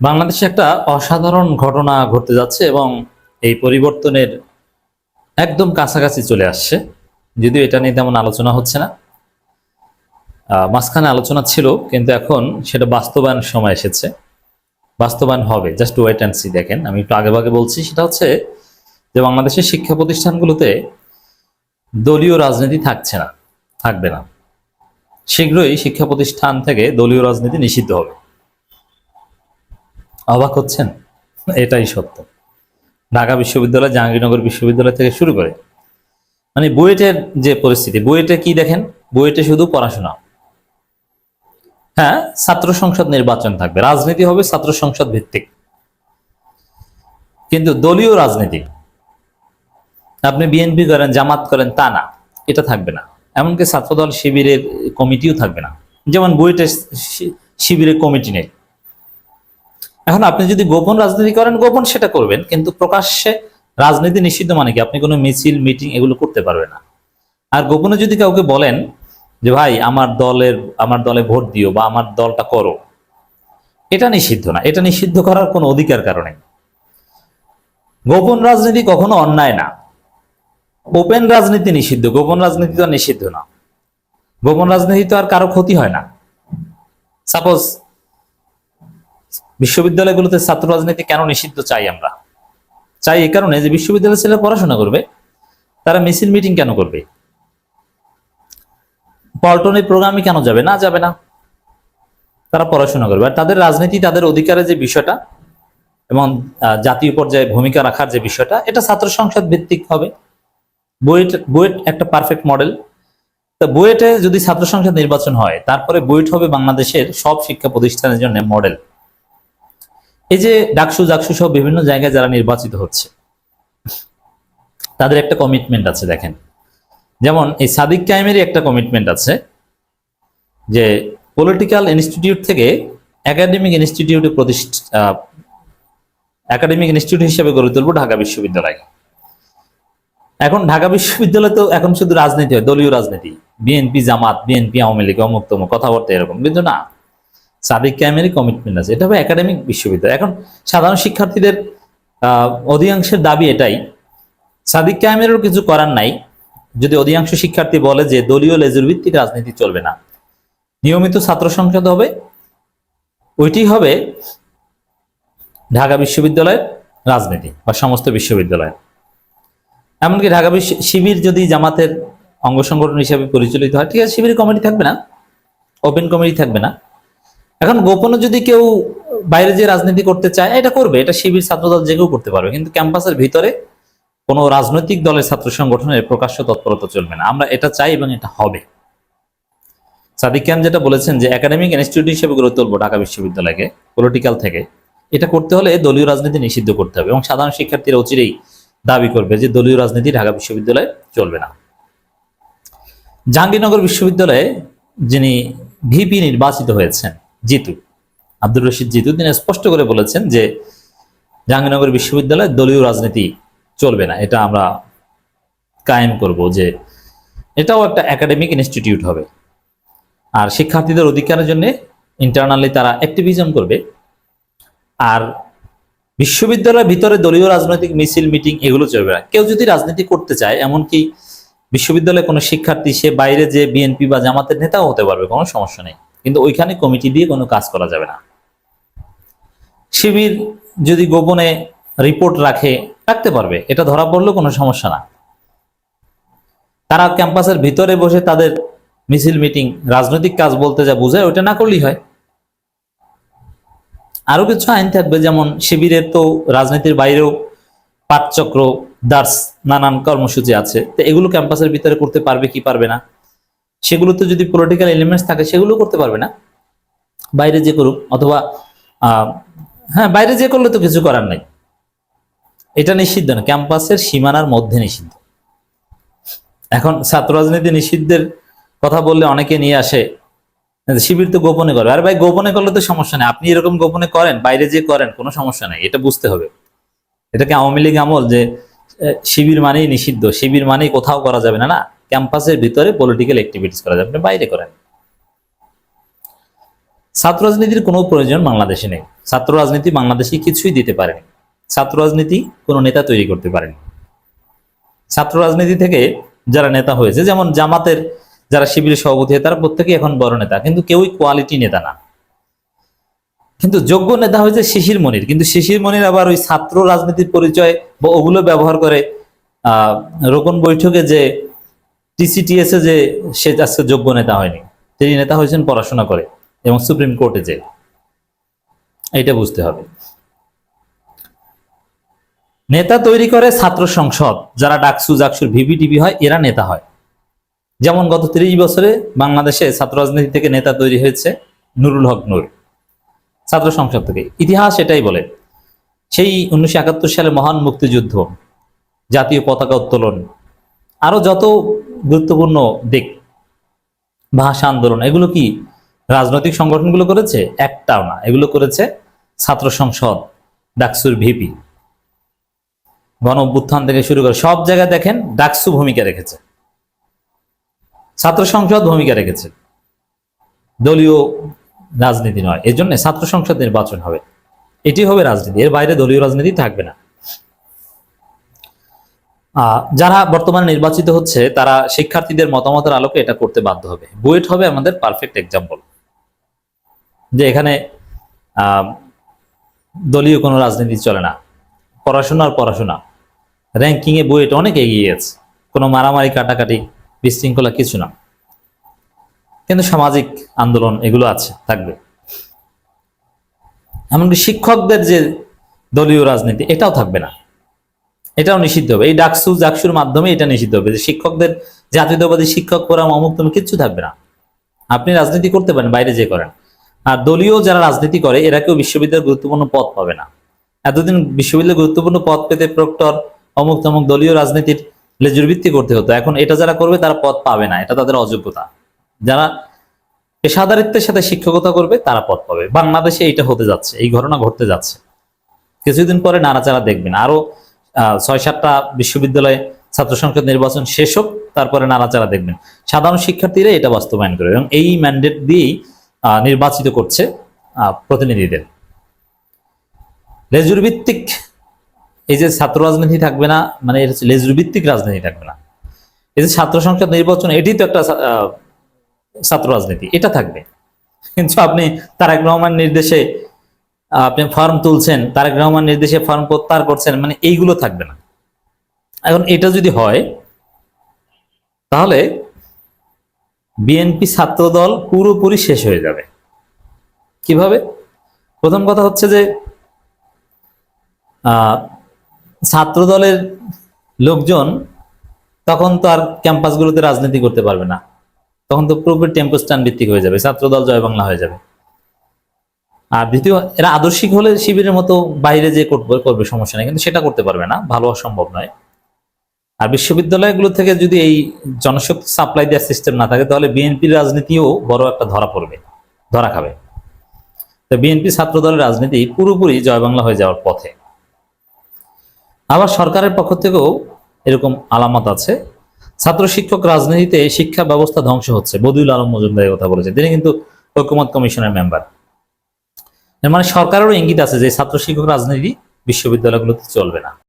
বাংলাদেশে একটা অসাধারণ ঘটনা ঘটতে যাচ্ছে এবং এই পরিবর্তনের একদম কাছাকাছি চলে আসছে। যদিও এটা নিয়ে তেমন আলোচনা হচ্ছে না। মাঝখানে আলোচনা ছিল, কিন্তু এখন সেটা বাস্তবায়ন সময় এসেছে। বাস্তবায়ন হবে জাস্ট ওয়েট অ্যান্ড সি দেখেন। আমি একটু আগে ভাগে বলছি, সেটা হচ্ছে যে বাংলাদেশের শিক্ষা প্রতিষ্ঠানগুলোতে দলীয় রাজনীতি থাকছে না, থাকবে না। শীঘ্রই শিক্ষা প্রতিষ্ঠান থেকে দলীয় রাজনীতি নিষিদ্ধ হবে। অবাক হচ্ছেন? এটাই সত্য। ঢাকা বিশ্ববিদ্যালয়, জাহাঙ্গীরনগর বিশ্ববিদ্যালয় থেকে শুরু করে মানে বুয়েটের যে পরিস্থিতি, বুয়েটে কি দেখেন? বুয়েটে শুধু পড়াশোনা। হ্যাঁ ছাত্র সংসদ নির্বাচন থাকবে। রাজনীতি হবে ছাত্র সংসদ ভিত্তিক। কিন্তু দলীয় রাজনীতি, আপনি বিএনপি করেন, জামাত করেন, তা না, এটা থাকবে না। এমনকি ছাত্রদল শিবিরের কমিটিও থাকবে না। যেমন বুয়েটের শিবিরের কমিটি নেই। এখন আপনি যদি গোপন রাজনীতি করেন, গোপন সেটা করবেন, কিন্তু প্রকাশ্যে রাজনীতি নিষিদ্ধ মানে কি? আপনি কোনো মিছিল, মিটিং এগুলো করতে পারবেন না। আর গোপনে যদি কাউকে বলেন যে, ভাই, আমার দলের, আমার দলে ভোট দিও বা আমার দলটা করো, এটা নিষিদ্ধ না। এটা নিষিদ্ধ করার কোনো অধিকার কারণে গোপন রাজনীতি কখনো অন্যায় না। ওপেন রাজনীতি নিষিদ্ধ, গোপন রাজনীতি তো নিষিদ্ধ না। গোপন রাজনীতি তো আর কারও ক্ষতি হয় না। সাপোজ বিশ্ববিদ্যালয়গুলোতে ছাত্র রাজনীতি কেন নিষিদ্ধ চাই আমরা? চাই এই কারণে যে বিশ্ববিদ্যালয়ের ছেলে পড়াশোনা করবে, তারা মিছিল মিটিং কেন করবে? পল্টনের প্রোগ্রামে কেন যাবে? না যাবে না। তারা পড়াশোনা করবে। আর তাদের রাজনীতি, তাদের অধিকারের যে বিষয়টা এবং জাতীয় পর্যায়ে ভূমিকা রাখার যে বিষয়টা, এটা ছাত্র সংসদ ভিত্তিক হবে। বুয়েট বুয়েট একটা পারফেক্ট মডেল তা বুয়েটে যদি ছাত্র সংসদ নির্বাচন হয়, তারপরে বুয়েট হবে বাংলাদেশের সব শিক্ষা প্রতিষ্ঠানের জন্য মডেল এই যে ডাকসু, জাকসু সব বিভিন্ন জায়গায় যারা নির্বাচিত হচ্ছে, তাদের একটা কমিটমেন্ট আছে, দেখেন। যেমন এই সাদিক কায়েমেরই একটা কমিটমেন্ট আছে যে পলিটিক্যাল ইনস্টিটিউট থেকে একাডেমিক ইনস্টিটিউটে প্রতিষ্ঠা একাডেমিক ইনস্টিটিউট হিসেবে গড়ে তুলবো ঢাকা বিশ্ববিদ্যালয়। এখন ঢাকা বিশ্ববিদ্যালয় তো এখন শুধু রাজনীতি হয়, দলীয় রাজনীতি। বিএনপি জামাত, বিএনপি আওয়ামী লীগ, অমুক তমুক, কথাবার্তা এরকম, কিন্তু না। সাদিক ক্যামেরই কমিটমেন্ট আছে। এটা হবে একাডেমিক বিশ্ববিদ্যালয়। এখন সাধারণ শিক্ষার্থীদের অধিকাংশের দাবি এটাই, সাদিক ক্যামেরও কিছু করার নাই। যদি অধিকাংশ শিক্ষার্থী বলে যে দলীয় লেজুর ভিত্তিক রাজনীতি চলবে না, নিয়মিত ছাত্র সংসদ হবে, ওইটি হবে ঢাকা বিশ্ববিদ্যালয়ের রাজনীতি বা সমস্ত বিশ্ববিদ্যালয় এমনকি ঢাকা বিশ্ব শিবির যদি জামাতের অঙ্গ সংগঠন হিসেবে পরিচালিত হয়, ঠিক আছে শিবির কমিটি থাকবে না ওপেন কমিটি থাকবে না। এখন গোপনে যদি কেউ বাইরে যে রাজনীতি করতে চায়, এটা করবে, এটা শিবির ছাত্রদল যে কেউ করতে পারবে। কিন্তু ক্যাম্পাসের ভিতরে কোনো রাজনৈতিক দলের ছাত্র সংগঠনের প্রকাশ্য তৎপরতা চলবে না। আমরা এটা চাই এবং এটা হবে। সাদিক খান যেটা বলেছেন যে একাডেমিক ইনস্টিটিউট হিসেবে গড়ে তুলবো ঢাকা বিশ্ববিদ্যালয়কে পলিটিক্যাল থেকে। এটা করতে হলে দলীয় রাজনীতি নিষিদ্ধ করতে হবে এবং সাধারণ শিক্ষার্থীরা অচিরেই দাবি করবে যে, দলীয় রাজনীতি ঢাকা বিশ্ববিদ্যালয়ে চলবে না। জাহাঙ্গীরনগর বিশ্ববিদ্যালয়ে যিনি ভিপি নির্বাচিত হয়েছেন জিতু, আব্দুর রশিদ জিতু, তিনি স্পষ্ট করে বলেছেন যে জাহাঙ্গীরনগর বিশ্ববিদ্যালয়ে দলীয় রাজনীতি চলবে না। এটা আমরা কায়েম করব যে এটাও একটা একাডেমিক ইনস্টিটিউট হবে। আর শিক্ষার্থীদের অধিকারের জন্য ইন্টারনালি তারা অ্যাক্টিভিজম করবে। আর বিশ্ববিদ্যালয়ের ভিতরে দলীয় রাজনৈতিক মিছিল, মিটিং এগুলো চলবে না। কেউ যদি রাজনীতি করতে চায়, এমনকি বিশ্ববিদ্যালয়ে কোনো শিক্ষার্থী, সে বাইরে যে বিএনপি বা জামাতের নেতাও হতে পারবে, কোনো সমস্যা নেই। কিন্তু ওইখানে কমিটি দিয়ে কোনো কাজ করা যাবে না। শিবির যদি গোপনে রিপোর্ট রাখে, রাখতে পারবে। এটা ধরা পড়লেও কোনো সমস্যা না। তারা ক্যাম্পাসের ভিতরে বসে তাদের মিছিল, মিটিং, রাজনৈতিক কাজ বলতে যা বোঝায় ওটা না করলেই হয়। আরও কিছু আইন থাকবে, যেমন শিবিরের তো রাজনীতির বাইরেও পাঠচক্র, দার্স, নানান কর্মসূচি আছে। তো এগুলো ক্যাম্পাসের ভিতরে করতে পারবে কি পারবে না? সেগুলোতে যদি পলিটিক্যাল এলিমেন্টস থাকে সেগুলো করতে পারবে না। বাইরে যে করুক, অথবা হ্যাঁ বাইরে যে করলে তো কিছু করার নাই। এটা নিষিদ্ধ না, ক্যাম্পাসের সীমানার মধ্যে নিষিদ্ধ। এখন ছাত্র রাজনীতি নিষিদ্ধের কথা বললে অনেকে নিয়ে আসে, শিবির তো গোপনে করে। আর ভাই, গোপনে করলে তো সমস্যা নেই। আপনি এরকম গোপনে করেন, বাইরে যে করেন, কোনো সমস্যা নেই। এটা বুঝতে হবে। এটাকে আওয়ামী লীগ আমল যে শিবির মানেই নিষিদ্ধ। শিবির মানেই কোথাও করা যাবে না না? ক্যাম্পাসের ভিতরে পলিটিক্যাল অ্যাক্টিভিটিস করা যাবে, আপনি বাইরে করেন। ছাত্র রাজনীতির কোনো প্রয়োজন বাংলাদেশে নেই। ছাত্র রাজনীতি বাংলাদেশে কিছুই দিতে পারেনি। ছাত্র রাজনীতি কোনো নেতা তৈরি করতে পারেনি। ছাত্র রাজনীতি থেকে যারা নেতা হয়েছে, যেমন জামাতের যারা শিবিরের সভাপতি তারা প্রত্যেকেই এখন বড় নেতা, কিন্তু কেউই কোয়ালিটি নেতা না। কিন্তু যোগ্য নেতা হয়েছে শিশির মনির, কিন্তু শিশির মনির আবার ওই ছাত্র রাজনীতির পরিচয় বা ওগুলো ব্যবহার করে, আহ, রোকন বৈঠকে যে টিসিটিএস এ যে সে আজকে যোগ্য নেতা হয়নি, তিনি নেতা হয়েছেন, পড়াশোনা করে এবং সুপ্রিম কোর্টে যে এটা বুঝতে হবে। নেতা তৈরি করে ছাত্র সংসদ, যারা ডাকসু জাকসুর ভিভি টিভি হয়, এরা নেতা হয়। যেমন গত তিরিশ বছরে বাংলাদেশে ছাত্র রাজনীতি থেকে নেতা তৈরি হয়েছে নুরুল হক নুর, ছাত্র সংসদ থেকে। ইতিহাস এটাই বলে, সেই উনিশশো একাত্তর সালে মহান মুক্তিযুদ্ধ, জাতীয় পতাকা উত্তোলন, আরও যত গুরুত্বপূর্ণ দিক। ভাষা আন্দোলন, এগুলো কি রাজনৈতিক সংগঠনগুলো করেছে? একটাও না। এগুলো করেছে ছাত্র সংসদ, ডাকসুর ভিপি। গণ অভ্যুত্থান থেকে শুরু করে সব জায়গায় দেখেন ডাকসু ভূমিকা রেখেছে। ছাত্র সংসদ ভূমিকা রেখেছে। দলীয় রাজনীতি নয় এর জন্য ছাত্র সংসদ নির্বাচন হবে। এটি হবে রাজনীতি। এর বাইরে দলীয় রাজনীতি থাকবে না। যারা বর্তমানে নির্বাচিত হচ্ছে, তারা শিক্ষার্থীদের মতামতের আলোকে এটা করতে বাধ্য হবে। বুয়েট হবে আমাদের পারফেক্ট এক্সাম্পল যে এখানে দলীয় কোনো রাজনীতি চলে না। পড়াশোনা আর পড়াশোনা। র্যাঙ্কিং এ বুয়েট অনেক এগিয়ে গেছে। কোনো মারামারি, কাটাকাটি, বিশৃঙ্খলা কিছু না। কিন্তু সামাজিক আন্দোলন এগুলো আছে, থাকবে। এমনকি শিক্ষকদের যে দলীয় রাজনীতি, এটাও থাকবে না। এটাও নিষিদ্ধ হবে। এই ডাকসু জাকসুর মাধ্যমে এটা নিষিদ্ধ হবে যে শিক্ষকদের, জাতীয়তাবাদী শিক্ষক ফোরাম অমুক তুমি কিচ্ছু থাকবে না। আপনি রাজনীতি করতে পারেন, বাইরে যে করেন। আর দলীয় যারা রাজনীতি করে, এরা কেউ বিশ্ববিদ্যালয়ের গুরুত্বপূর্ণ পদ পাবে না। এতদিন বিশ্ববিদ্যালয়ে গুরুত্বপূর্ণ পদ পেতে প্রক্টর, অমুক তমুক দলীয় রাজনীতির লেজুর ভিত্তি করতে হতো। এখন এটা যারা করবে, তারা পদ পাবে না। এটা তাদের অযোগ্যতা। যারা পেশাদারিত্বের সাথে শিক্ষকতা করবে, তারা পদ পাবে। বাংলাদেশে এইটা হতে যাচ্ছে, এই ঘটনা ঘটতে যাচ্ছে। কিছুদিন পরে নাড়াচাড়া দেখবেন। আরও ছয় সাতটা বিশ্ববিদ্যালয়ে ছাত্র সংসদ নির্বাচন শেষ হোক, তারপরে নাড়াচাড়া দেখবেন। সাধারণ শিক্ষার্থীরা এটা বাস্তবায়ন করে এবং এই ম্যান্ডেট দিয়েই নির্বাচিত করছে প্রতিনিধিদের। লেজুর ভিত্তিক এই যে ছাত্র রাজনীতি থাকবে না মানে এটা হচ্ছে লেজুর ভিত্তিক রাজনীতি থাকবে না। এই যে ছাত্র সংসদ নির্বাচন এটি তো একটা ছাত্র রাজনীতি, এটা থাকবে। কিন্তু আপনি তারেক রহমান নির্দেশে আপনি ফর্ম তুলছেন, তারেক রহমান নির্দেশে ফর্ম প্রত্যাহার করছেন মানে এইগুলো থাকবে না। এখন এটা যদি হয়, তাহলে বিএনপি ছাত্র দল পুরোপুরি শেষ হয়ে যাবে। কীভাবে? প্রথম কথা হচ্ছে যে ছাত্র দলের লোকজন তখন তো আর ক্যাম্পাসগুলোতে রাজনীতি করতে পারবে না। তখন তো পুরোপুরি টেম্পো স্ট্যান্ড ভিত্তিক হয়ে যাবে ছাত্র দল জয় বাংলা হয়ে যাবে। আর দ্বিতীয়, এরা আদর্শিক হলে শিবিরের মতো বাইরে যে করবে করবে, সমস্যা নেই। কিন্তু সেটা করতে পারবে না, ভালো সম্ভব নয়। আর বিশ্ববিদ্যালয়গুলো থেকে যদি এই জনশক্তি সাপ্লাই দেওয়ার সিস্টেম না থাকে, তাহলে বিএনপির রাজনীতিও বড় একটা ধরা পড়বে, ধরা খাবে। তো বিএনপি ছাত্র দলের রাজনীতি পুরোপুরি জয় বাংলা হয়ে যাওয়ার পথে। আবার সরকারের পক্ষ থেকেও এরকম আলামত আছে। ছাত্র শিক্ষক রাজনীতিতে শিক্ষা ব্যবস্থা ধ্বংস হচ্ছে, বদিউল আলম মজুমদারের কথা বলেছে। তিনি কিন্তু ঐক্যমত কমিশনের মেম্বার মানে সরকারেরও ইঙ্গিত আছে যে ছাত্র শিক্ষক রাজনীতি বিশ্ববিদ্যালয়গুলোতে চলবে না।